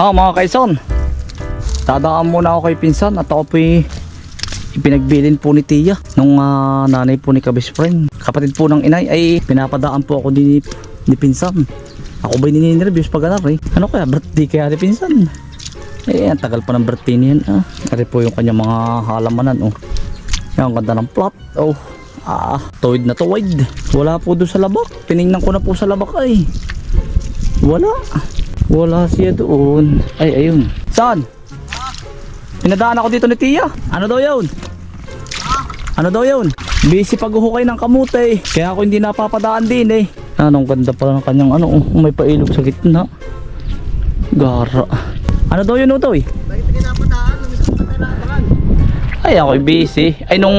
Ah, mga kaison. Dadaan muna ako kay pinsan at ako po ipinagbilin po ni Tia nung ah, nanay po ni Kabis friend. Kapatid po ng inay ay pinapadaan po ako ni, ni pinsan. Ako ba'y nininirviews pag anak eh? Ano kaya? Birthday kaya ni pinsan? Eh, ang tagal pa ng birthday niyan ah. Kari po yung kanyang mga halamanan oh. Yan, ang ganda ng plot. Oh, ah, tuwid na tuwid. Wala po doon sa labak. Tinignan ko na po sa labak ay. Wala. Wala siya doon. Ay, ayun. Saan? Pinadaan ako dito ni Tia. Ano daw yun? Ano daw yun? Busy paghuhukay ng kamute. Kaya ako hindi napapadaan din eh. Anong ganda pala ng kanyang ano. oh, May pailog sa gitna. Gara. Ano daw yun Utoy? Bakit labangan. Ay ako'y busy. Ay nung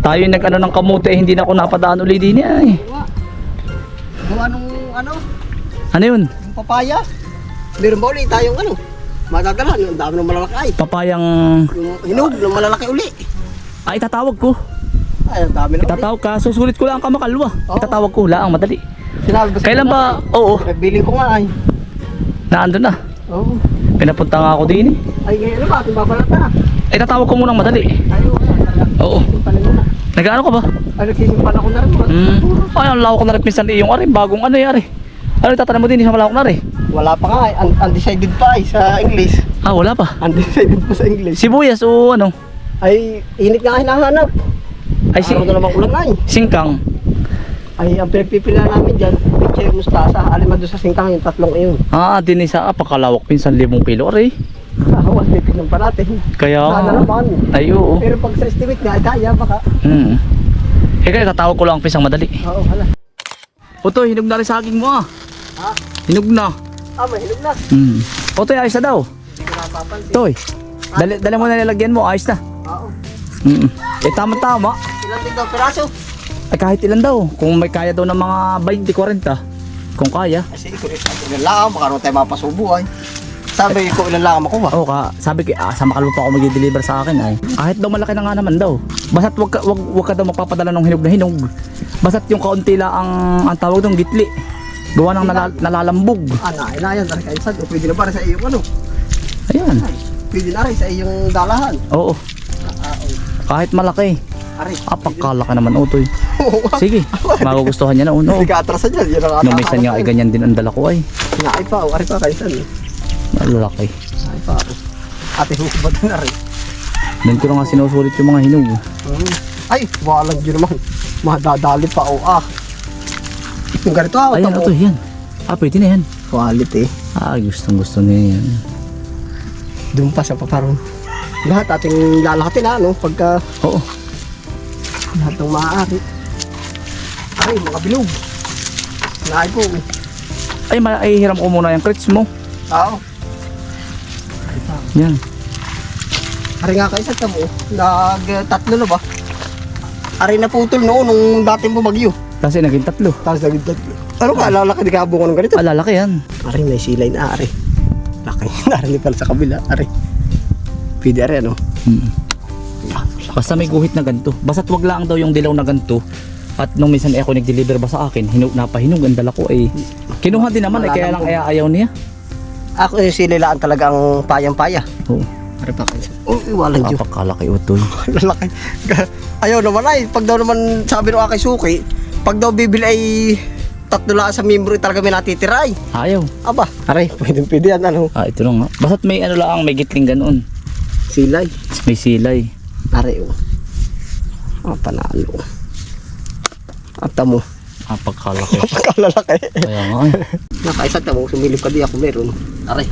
tayo nag ano ng kamute hindi na ako napadaan uli din eh. ay. Gawa. Gawa nung ano, Ano yun? Yung papaya. Meron ba ulit tayong ano? Madadala, ang dami ng malalaki. Papayang Yung hinog ng malalaki uli. ay tatawag ko. Ay, ang dami na. Itatawag ka. Susulit ko lang ang kamakalwa. Oo. Itatawag ko lang madali. Sinabi sa Kailan ba? Oo. Biling ko nga ay. Naando na. Oo. Pinapunta nga ako din eh. Ay, ngayon na ba? Ating babalata. Ay tatawag ko muna madali. Ayaw, talaga. Oo. Na. Nag-ano ka ba? Ay, nagsisimpan ako na rin. Hmm. siguro. Ay, ang lawak na rin minsan iyong ari. Bagong ano yari. Ano tatanim mo din sa malawak na rin? Wala pa nga, ay, un- undecided pa ay sa English. Ah, wala pa. Undecided pa sa English. Sibuyas o ano? Ay, init nga hinahanap. Ay, si Araw na namang ulan ay. singkang. Ay, ang pinagpipila namin dyan, Piche Mustasa, alima doon sa singkang yung tatlong iyon. Ah, din isa. Ah, pakalawak pinsan limong kilo ari. Awan, titignan pa natin. Kaya Sana naman. Ay, oo. Pero pag sa estimate nga, ay kaya baka. Hmm. Eh, kaya tatawag ko lang ang pisang madali. Oo, hala. Otoy, hinog na rin saging mo ah. Ha? Hinog na. Ah, may hinog na. Hmm. Otoy, ayos na daw. Toy, dali, dali mo na nilagyan mo, ayos na. Oo. Hmm. Eh, tama-tama. Ilan din daw piraso? Ay, kahit ilan daw. Kung may kaya daw ng mga 20-40. Kung kaya. Kasi ko rin, ilan lang, naman tayo mapasubo ay. Sabi ko, ilan lang makuha. Oo ka, sabi ko, ah, sa makalwa pa ako mag-deliver sa akin ay. Kahit daw malaki na nga naman daw. Basta't wag ka, wag, wag ka daw magpapadala ng hinog na hinog. Basta't yung kaunti lang ang, ang tawag ng gitli. Gawa ng nalal, nalalambog. Ah, na, ina yan, dahil kayo sad. Pwede na para sa iyong ano. Ayan. Ay, pwede na rin sa iyong dalahan. Oo. Ah. Kahit malaki. Ari. Ah, pagkalaki naman utoy. Oo. Sige, magugustuhan niya na uno. Hindi ka atrasan dyan. Yan ang Nung minsan nga ay ganyan din ang dala ko ay. Ay pa, oh, ari pa kayo sad. Malalaki. Ay pa ako. Ate hukbad na rin. Doon ko na nga sinusulit yung mga hinog. Hmm. Ay, walang dyan naman. Madadali pa o ah. Yung ganito ah, Ayan, utoy, yan. Ah, pwede na yan. Quality. Ah, gustong gusto niya yan. Doon pa sa paparong. Lahat ating lalahatin ha, no? Pagka Oo. lahat ng maaari. Ay, mga bilog. Naay po. Ay, maihiram ko muna yung crits mo. Oo. Ay. Yan. Ari nga kayo sa tamo. Nag tatlo na ba? Ari na putol noon nung dating bumagyo. Kasi naging tatlo. Tapos naging tatlo. Ano ka, lalaki di kabungan ng ganito? Ah, lalaki yan. Ari, may silay na ari. Laki. Narinig pala sa kabila. Ari. Pwede ari ano? Mm. Basta may guhit na ganito. Basta't wag lang daw yung dilaw na ganito. At nung minsan eh, ako nag-deliver ba sa akin, hinog, napahinog ang dala ko ay kinuha din naman eh, kaya lang kaya ayaw niya. Ako yung sililaan talaga ang payang-paya. Oo. Ari pa kayo. Oh, walang Diyos. Napakalaki utoy. Lalaki. Ayaw naman ay. Pag daw naman sabi ng aking suki, pag daw bibili ay tatlo lang sa membro talaga may natitira ay. Ayaw. Aba, aray, pwede pwede yan ano. Ah, ito lang nga. Basta't may ano lang, may gitling ganoon. Silay. May silay. Aray oh. Ah, panalo. Ata mo. Napakalaki. Pagkalalaki. kaya nga eh. Nakaisa ta mo, sumilip ka di ako meron. Aray.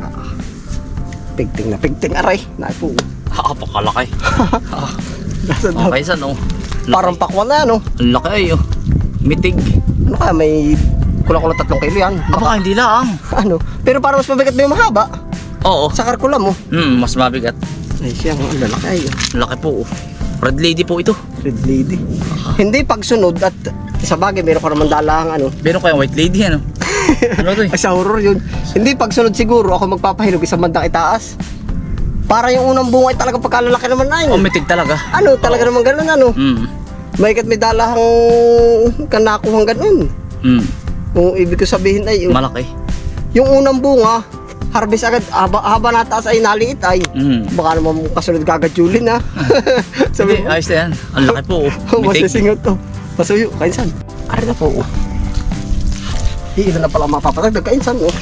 Ah, Pigting na pigting, aray. Naipo. Napakalaki. Nasa daw. Okay, san oh. Parang pakwan na ano. Ang laki ay oh. Mitig. Ano kaya may kulang-kulang tatlong kilo yan. Aba, hindi lang. Ano? Pero parang mas mabigat ba yung mahaba? Oo. Sa karkula mo. Hmm, mas mabigat. Ay siya, ang lalaki ay. Ang Laki po. oh. Red lady po ito. Red lady. Hindi pagsunod at sa bagay meron ka naman dalahang ano. Meron kayong white lady ano? ano to eh? Sa horror yun. Hindi pagsunod siguro ako magpapahinog isang bandang itaas. Para yung unang bunga ay talaga pagkalalaki naman na Oh, yun. mitig talaga. Ano, talaga naman ganun ano. Hmm. May kat may dalahang kanakuhang ganun. Hmm. Kung ibig ko sabihin ay yun. Malaki. Yung unang bunga, harvest agad, haba, haba nataas ay naliit ay. Mm. Baka naman kasunod kagad Julin ha. Sabi, mo, ayos na yan. Ang laki po. oh. masisingot to. Masuyo, kainsan. Ari na po. Oh. Iilan na pala mapapatagdag kainsan. Oh.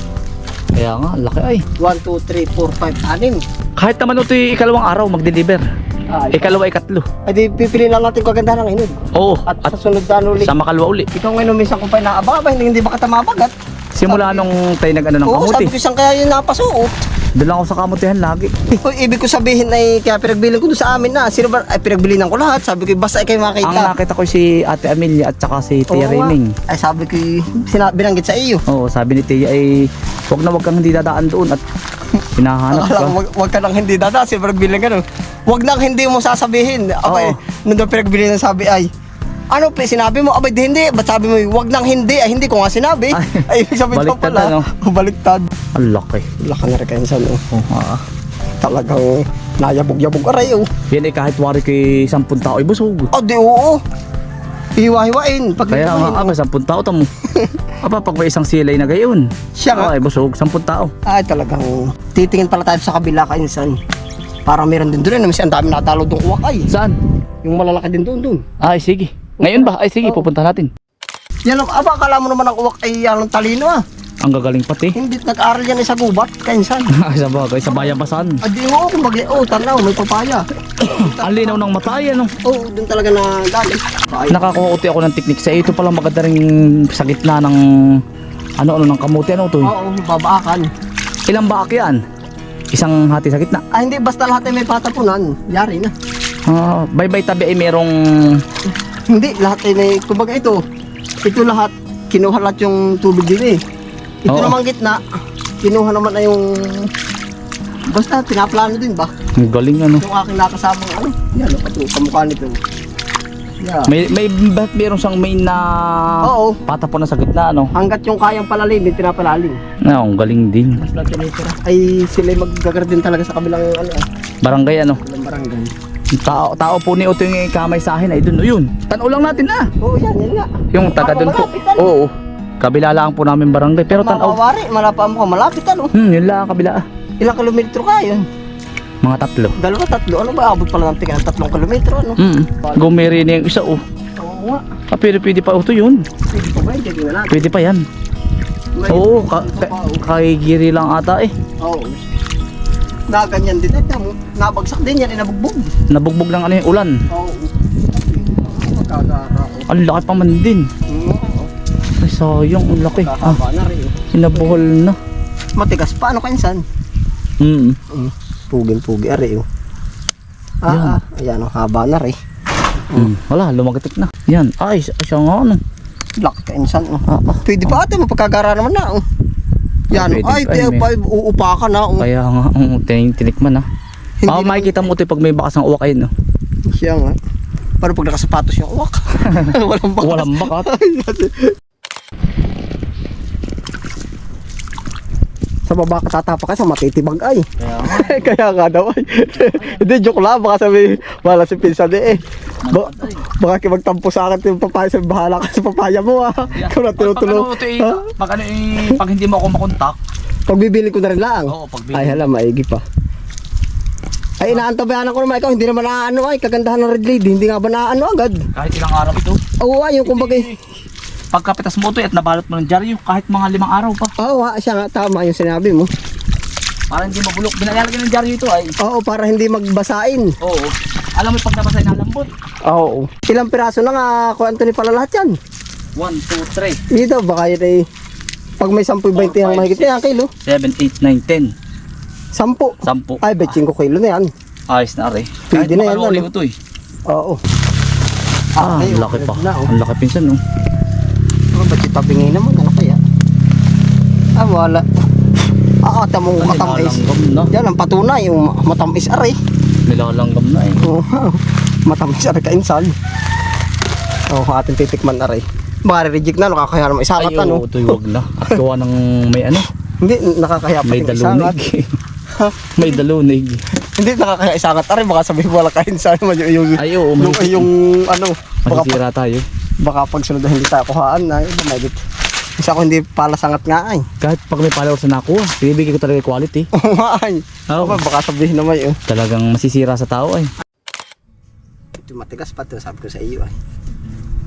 Kaya nga, laki ay. 1, 2, 3, 4, 5, 6. Kahit naman ito yung ikalawang araw mag-deliver. Ay, Ikalawa, ikatlo. ay di pipili lang natin kung ganda ng inog. Oo. At, At, sa sunod na ano ulit. sa makalwa uli. Ikaw ngayon minsan kung pa inaababa, hindi, hindi ba kita mabagat? Simula nung tayo nag-ano ng Oo, sabi kamuti. ko siyang kaya yun napasuot. Lang ako sa kamutihan lagi. Uy, ibig ko sabihin ay kaya pinagbilin ko doon sa amin na. Sino ba? Ay pinagbilinan ko lahat. Sabi ko basta ay kayo makita. Ang nakita ko si Ate Amelia at saka si Tia. Rayming. Ay sabi ko, sina, binanggit sa iyo. Oo, sabi ni Tia ay huwag na huwag kang hindi dadaan doon at hinahanap Akala ka. ko, wag, wag ka nang hindi dada, sino pinagbilinan ka no? Wag nang hindi mo sasabihin. Abay, daw pinagbilinan sabi ay, ano pe, sinabi mo, abay di hindi, ba't sabi mo, wag nang hindi, ay hindi ko nga sinabi. Ay, ibig sabihin daw baliktad pala, na, no? oh, baliktad. Ang laki. Wala ka na rin kayo sa no? Oo, ah. Talagang nayabog-yabog aray oh. Yan ay kahit wari kay 10 tao ay busog. Oh, di oo. Hiwa-hiwain. Pag Kaya nga, hiwain, aba, 10 tao tamo. Aba, pag may isang silay na gayon. Siya nga. Ay, busog, 10 tao. Ay, talagang titingin pala tayo sa kabila kainsan. Parang meron din doon. Kasi ang dami natalo doon uwak ay. Saan? Yung malalaki din doon doon. Ay, sige. Ngayon ba? Ay, sige, pupunta natin. Yan ang, aba, akala mo naman ang uwak ay yan ang talino ah. Ang gagaling pati. Hindi nag-aral yan sa gubat, kainsan. Ay, sa bagay, sa bayan-basan. Adi mo, kumbaga, oh, tanaw, may papaya. Ang linaw ng mata, yan, oh. Oo, oh, doon talaga na. Ay, Nakakuha uti ako ng teknik sa ito pala maganda rin sa gitna ng ano ano ng kamuti ano to Oo, babaakan. ilang baak yan isang hati sa gitna Ah, hindi, basta lahat ay may patapunan. Yari na. ah bye-bye tabi ay merong Hindi, lahat ay may, kumbaga ito, ito lahat, kinuha lahat yung tubig din eh. Ito Oo. naman gitna, kinuha naman na yung, basta pinaplano din ba? ang galing ano Yung aking nakasamang ano, yan, ano pa ito, kamukha nito. Yeah. may may ba't merong siyang main na Oo, patapon na sa gitna ano hanggat yung kayang palalim, may pinapalalim. ah, ang galing din Mas lahat. Ay, sila magagardin talaga sa kabilang, ano, ah, barangay ano kabilang barangay. Tao, tao po ni Uto yung kamay sa akin ay oh, yun tanaw lang natin ah Oo, yan, yan nga. yung taga dun po oo kabila lang po namin barangay pero tanaw Mawawari, malapa mo ka, malapit ano. hmm yun lang kabila ah Ilang kilometro ka yun? mga tatlo Dalawa, tatlo. Ano ba? Abot pala ng tingin, tatlong kilometro, ano? hmm gumiri na yung isa oh Oo nga. ah, pwede pwede pa ito yun Pwede pa ba na Pwede pa yan. Oo, ka, ka, kay Giri lang ata eh. Oo. Na ganyan din. Ito mo, nabagsak din yan, inabugbog. Nabugbog lang ano yung ulan. Oo. Ko. Ang laki pa man din. Oo. Ay sayang, ang laki. Ah, na rin. oh. hinabuhol na. Matigas pa, ano kansan? Mm. Mm. Pugin-pugi, ari oh. Ah, ah, ayan oh, haba na rin. Mm. Wala, lumagitik na. Yan. Ay, siya siya nga ano. Laki kansan oh. Ah, ah. Pwede pa ate, mapagkagara naman na oh. Yan, ay, may- pa, uupakan na oh. Kaya nga, um, tinik tinikman na. Hindi Mama, naman- makikita mo ito pag may bakas ng uwak ayun. No? Siya nga. Pero pag nakasapatos yung uwak, walang bakas. Walang bakat. sa baba ka tatapa ka sa matitibag ay. Kaya nga. Kaya nga daw ay. Hindi, joke lang. Baka sabi, wala si Pinsan eh. Ba, baka kayo magtampo sa akin yung papaya. Sabi, bahala ka sa papaya mo ah. Ikaw na. Pag ano, ito eh, pag ano eh, pag hindi mo ako makontak. Pagbibili ko na rin lang. Oo, pag Ay, hala, maigi pa. Ay, inaantabayan ko naman ikaw, hindi naman naano ay, kagandahan ng red lady, hindi nga ba naano agad? Kahit ilang araw ito. Oo, ay, yung kumbaga, Pagkapitas mo ito eh, at nabalot mo ng dyaryo, kahit mga limang araw pa. oo, ah, siya nga, tama yung sinabi mo. Para hindi mabulok. Binalalagyan ng dyaryo ito ay. Oo, para hindi magbasain. Oo. Alam mo pag nabasa na lambot. Oo. Ilang piraso na nga, kung Anthony pala lahat yan. 1, 2, 3, Dito, baka yun ay, pag may 10-20 ang mahigit na yan, kilo. 7, 8, 9, 10. 10. 10. Ay, bet 5 kilo na yan. Ayos na rin. Pwede na yan, ano? ito eh. Oo. Ah, Ay, ang laki pa. Na, oh. Ang laki pinsan no. Ano ba si tabingin naman? Ano kaya? Ah, wala. Ah, ata mong matamis. Nilalanggam na. Yan ang patunay, yung matamis aray. Nilalanggam na eh. Oo, matamis aray kainsan. Oo, oh, ating titikman aray. Baka reject na, nakakaya naman isangat Ay, ano. ito wag na. At gawa ng may ano, Hindi, nakakaya pa may yung dalunig. may dalunig. Hindi, nakakaya isangat aray. Baka sabihin wala kainsan naman yung, yung, Ay, oo, yung, may- yung, ano. Baka, Masisira tayo. baka pag sunod na hindi tayo kuhaan na, ito may Kasi ako hindi pala sangat nga ay. Kahit pag may followers na nakuha, binibigay ko talaga yung quality. Oo nga ay. Oo. Aba, baka sabihin naman yun. Talagang masisira sa tao ay. Ito matigas pa to, sabi ko sa iyo ay.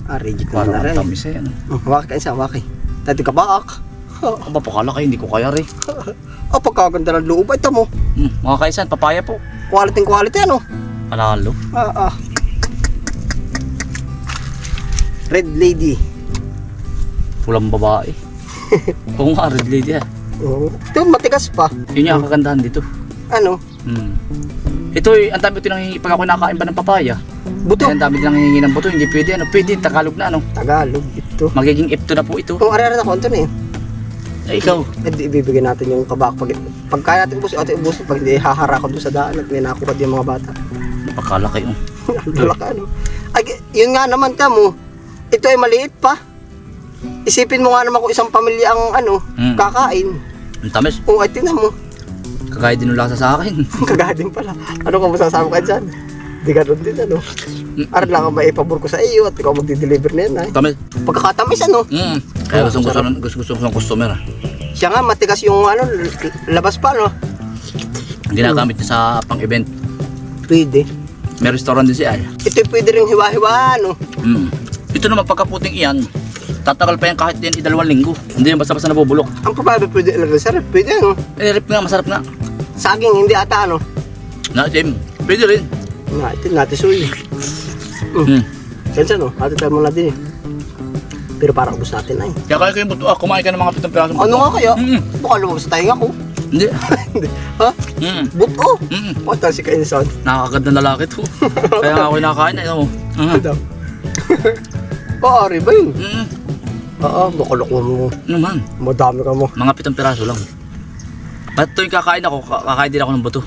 Ah, rigid Parang naman na ang rin. tamis eh. Ano? Oh, Waki ka isa, waki. Dati ka baak. Aba, pakala kayo, hindi ko kaya rin. Oh, pagkaganda ng loob. Ito mo. Hmm, mga kaisan, papaya po. Quality quality ano. Panalo. Ah, ah. Red lady. Pulang babae. Oo nga, red lady ah. Oo. Ito matigas pa. Yun yung kagandahan dito. Ano? Hmm. Ito eh, ang dami ito nang pag ako nakain ba ng papaya. Buto. Ang dami nang hihingi ng buto, hindi pwede ano, pwede Tagalog na ano. Tagalog ito. Magiging ipto na po ito. Kung arara na konto na yun. Ay, ikaw. Eh, di ibibigay natin yung kabak pag pag kaya natin ubus, ate ubus pag hindi hahara ko doon sa daan at may nakuha din yung mga bata. Napakala kayo. Lalaka ano. Ay, yun nga naman mo. Ito ay maliit pa. Isipin mo nga naman kung isang pamilya ang ano, Hmm. kakain. Ang tamis. O ay tingnan mo. Kagaya din ng lasa sa akin. Kagaya din pala. Ano ka masasabi ka dyan? Di doon din ano. Aral lang ang maipabor ko sa iyo at ikaw magdi-deliver na yan ay. tamis. Pagkakatamis ano. Mm. Kaya gusto gusto gusto gusto ng customer. ah. Siya nga matigas yung ano, l- labas pa no. Ginagamit niya sa pang-event. Pwede. May restaurant din si Ay. Ito pwede rin hiwa-hiwa ano. Mm. Ito naman pagkaputing iyan, tatagal pa yan kahit din idalawang linggo. Hindi yan basta-basta nabubulok. Ang papaya pwede ilagay sa rep. Pwede ano. Eh, rip nga, masarap nga. Saging hindi ata ano. Na, Jim, pwede rin. Natin, natin suy. Mm. Sensa no, natin tayo muna din eh. Pero parang ubus natin ay. Kaya kaya ko yung buto, ah, kumain ka ng mga pitong piraso. Ano nga kaya? Mm. Baka lumabas sa tayo ko. Hindi. ha? Mm. Buto. Mm. Mata si Kainsan. Nakakaganda lalaki to. Kaya nga ako nakain na. Ano? Uh Ano? Paari ba yun? mm. Oo, makulok mo. Ano man? Madami ka mo. Mga pitong piraso lang. Ba't tuwing kakain ako, ka- kakain din ako ng buto.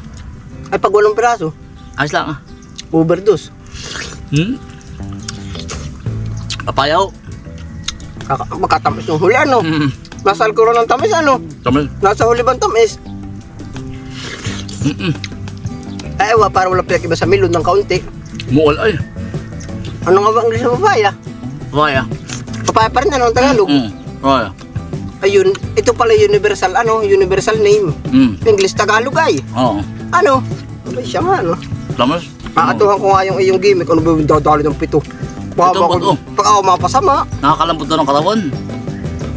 Ay, pag walang piraso, Ayos lang ah. overdose. Hmm? Papayaw. Kaka magkatamis yung huli ano. Mm. Nasa alkohol ng tamis ano. Tamil. Nasa huli bang tamis? Mm-mm. Ay, wa, para wala pinag-iba sa milon ng kaunti. Muol ay. Ano nga ba ang English ng papaya? Papaya. Papaya pa rin ano Tagalog. Mm. Papaya. Ayun, ito pala universal ano, universal name. Mm. English Tagalog ay. Oo. Ano? Abay siya nga ano. Tamis. Nakatuhan ko nga yung iyong gimmick. Ano ba yung dadali ng pito? Baka Ito, bato. pag ako mapasama. Nakakalambot daw ng katawan.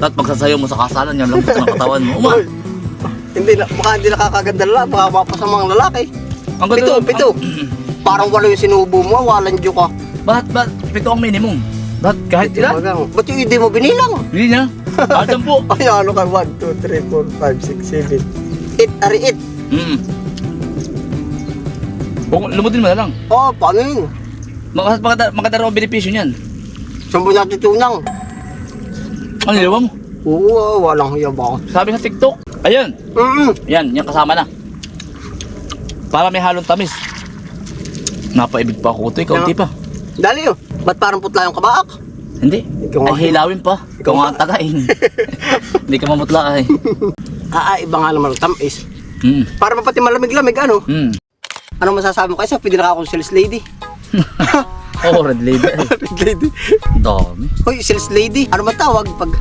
At pagsasayaw mo sa kasalan, yung lambot ng katawan mo. Uma. Ay, hindi na, baka hindi nakakaganda lalaki, baka mapasama ang lalaki. Ang Pito, ganda. pito. Parang wala yung sinubo mo, walang diyo ka. Ba't, ba't, pito ang minimum. Ba't kahit ilan? Ba't yung hindi mo binilang? Hindi niya. Kahit sampu. Ay, ano ka? 1, 2, 3, 4, 5, 6, 7. 8, ari 8. Mm. Kung lumutin mo na lang. Oh, paano yun? Maganda, maganda raw ang benepisyo niyan. Saan mo natin tunang? Ano nila mo? Oo, ah, walang hiya ba? Sabi sa TikTok. Ayun. Mm Yan, yan kasama na. Para may halong tamis. Napaibig pa ako ito, ikaw Yeah. di pa. Dali oh. Ba't parang putla yung kabaak? Hindi. Ikaw nga. Ay, hilawin pa. Ikaw Ikaw nga ang tagain. Hindi ka mamutla ay. Ah, ah, iba nga naman ang tamis. Hmm. Para pa pati malamig-lamig, ano? Hmm. Ano masasabi mo kayo sa pinaka akong sales lady? Oh, red lady. ay. Red lady. Dami. Hoy, sales lady. Ano man tawag pag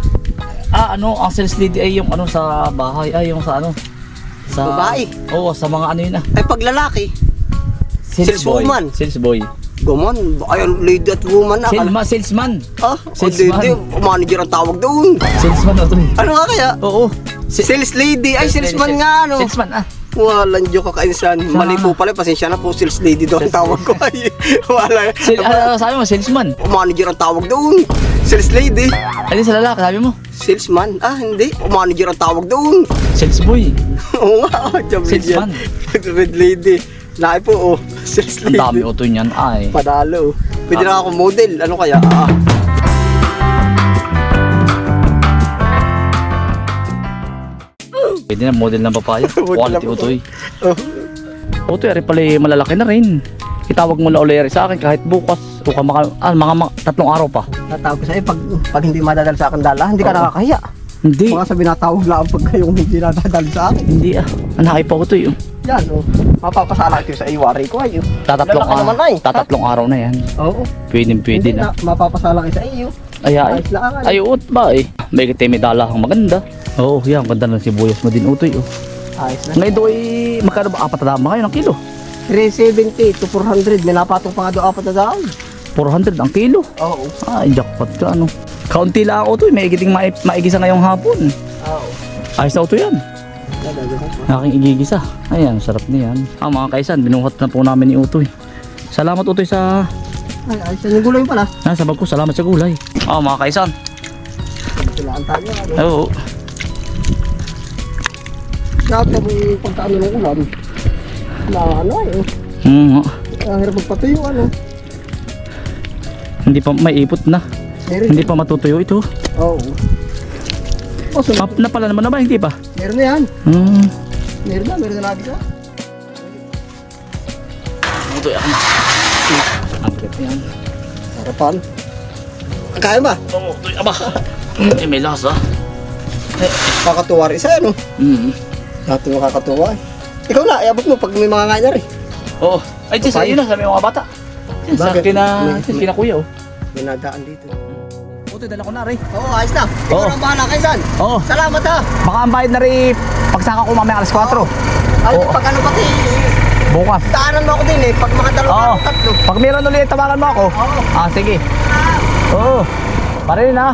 Ah, ano, ang sales lady ay yung ano sa bahay. Ay, yung sa ano. Sa... Babae? Oo, sa mga ano yun ah. ay pag lalaki? Sales, boy. Saleswoman. Sales boy. Gumon, ayun, lady at woman na. Salesman, salesman. Ah, Salesman. hindi. Manager ang tawag doon. Salesman na to eh. Ano nga kaya? Oo. Sales lady. Ay, Sales lady, salesman sales- nga, ano? Salesman ah. Walang joke ka kainsan. Mali po pala, pasensya na po, sales lady doon ang tawag ko. Ay, wala. Sales, ano sabi mo, salesman. Manager ang tawag doon. Sales lady. Ano sa lalaki, sabi mo? Salesman. Ah, hindi. Manager ang tawag doon. Sales boy. Oo nga, oh, Salesman. Red lady. Nai po, oh. Sales Ang lady. dami uto niyan ay. Padalo. Pwede na ako model. Ano kaya? Ah. Pwede na model ng papaya. Quality utoy. Oh. Utoy, ari pala eh, malalaki na rin. Itawag mo na ulit sa akin kahit bukas o ka maka, ah, mga, mga tatlong araw pa. Natawag ko sa'yo, pag, pag hindi madadal sa akin dala, hindi ka Oo. nakakahiya. Hindi. Mga sabi natawag lang pag kayong hindi nadadal sa akin. Hindi ah. Anakay pa utoy. Oh. Yan, oh. Mapapasala ito sa iwari ko, ay. oh. Tatatlong, Lalaki naman araw, ay. tatatlong araw na yan. Oo. Pwede pwede Hindi na. Mapapasala kayo sa iyo. Ay, ay. Ayos lang. Ay, uot ba eh. May kitay may dalahang maganda. Oo, yan. Ganda ng sibuyas mo din, utoy. Oh. Ayos lang. Ngayon doon ay, magkano ba? Apat na daan ba kayo ng kilo? 370 to 400. May napatong pa nga doon apat na daan. 400 ang kilo. Oo. Ay, jackpot ka, ano. Kaunti lang ako to, may igiting ma maigisa ngayong hapon. Oo. Ayos na ito yan. Aking igigisa. Ayan, sarap niyan. Ah, mga kaisan, binuhat na po namin ni Utoy. Salamat Utoy sa... Ay, lang yung gulay pala. Ah, sa bag ko, salamat sa gulay. Ah, mga kaisan. Tilaan tayo. Ano? Oo. Out mo pagkaano ng ulam. Na ano ay. oh. Mm, nga. Ang hirap magpatuyo ano. hindi pa may ipot na. Meron. Hindi pa matutuyo ito. Oo. Oh, so, na pala naman na ba? Hindi pa. Meron na yan. Hmm. Meron na, meron na lagi ako na. Ang cute yan. Harapan. Kaya ba? Oo, Utoy. Aba. Eh, may lasa. Kakatuwa rin isa ano. Mm. Dati mo kakatuwa eh. Ikaw na, iabot mo pag may mga ngayon na rin. Oo. Ay, iyo na, sa mga bata. Yan, Sa May- sa kina kuya, oh. May nadaan dito. Utoy, dala ko na rin. Oo, ayos na. Ikaw Oo. na ang bahala kay San. Oo. Salamat ha. Baka ang bayad na rin pagsaka ko mamaya alas 4. Ay, Oo. pag ano pati, Bukas. daanan mo ako din eh. Pag mga dalawa Oo. tatlo. Pag meron ulit, tawagan mo ako. Oo. Ah, sige. Oo. Parin na.